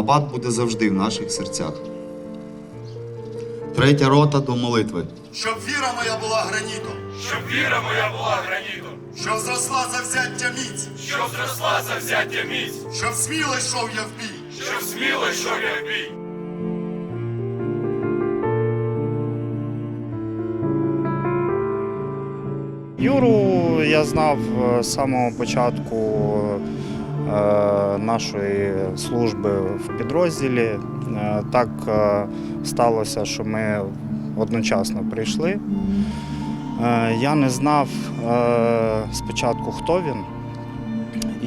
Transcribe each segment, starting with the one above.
Напад буде завжди в наших серцях. Третя рота до молитви. Щоб віра моя була гранітом, щоб віра моя була гранітом, щоб зросла завзяття міць, щоб зросла завзяття міць, щоб сміло йшов я в бій. щоб сміло йшов я в бій. Юру я знав е, з самого початку е, нашої служби в підрозділі. Е, Так е, сталося, що ми одночасно прийшли. Е, Я не знав е, спочатку, хто він,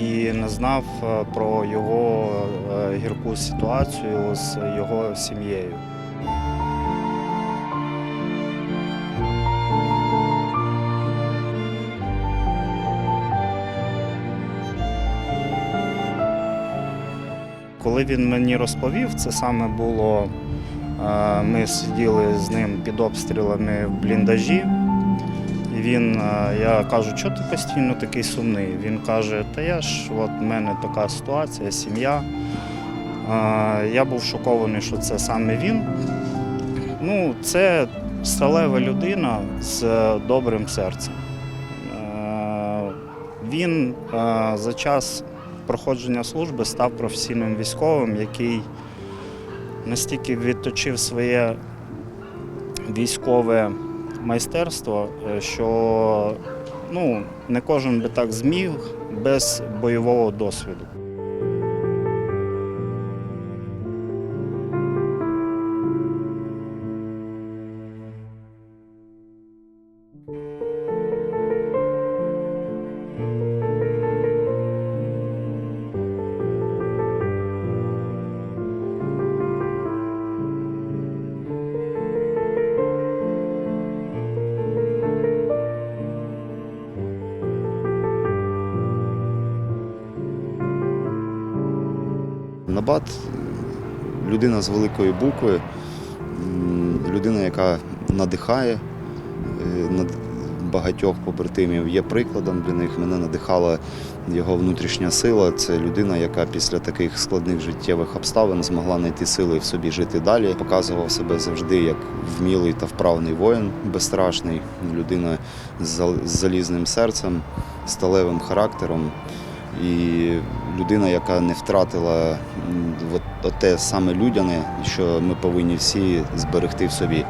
і не знав е, про його е, гірку ситуацію з його сім'єю. Коли він мені розповів, це саме було. е, Ми сиділи з ним під обстрілами в бліндажі. І він, е, я кажу, що ти постійно такий сумний? Він каже, та я ж, от в мене така ситуація, сім'я. Е, Я був шокований, що це саме він. Ну, це сталева людина з добрим серцем. Він за час проходження служби став професійним військовим, який настільки відточив своє військове майстерство, е, що ну, не кожен би так зміг без бойового досвіду. Набат людина з великої букви, людина, яка надихає е, багатьох побратимів, є прикладом для них. Мене надихала його внутрішня сила. Це людина, яка після таких складних життєвих обставин змогла знайти сили в собі жити далі. Показував себе завжди як вмілий та вправний воїн, безстрашний, людина з залізним серцем, сталевим характером. І людина, яка не втратила те саме людяне, що ми повинні всі зберегти в собі.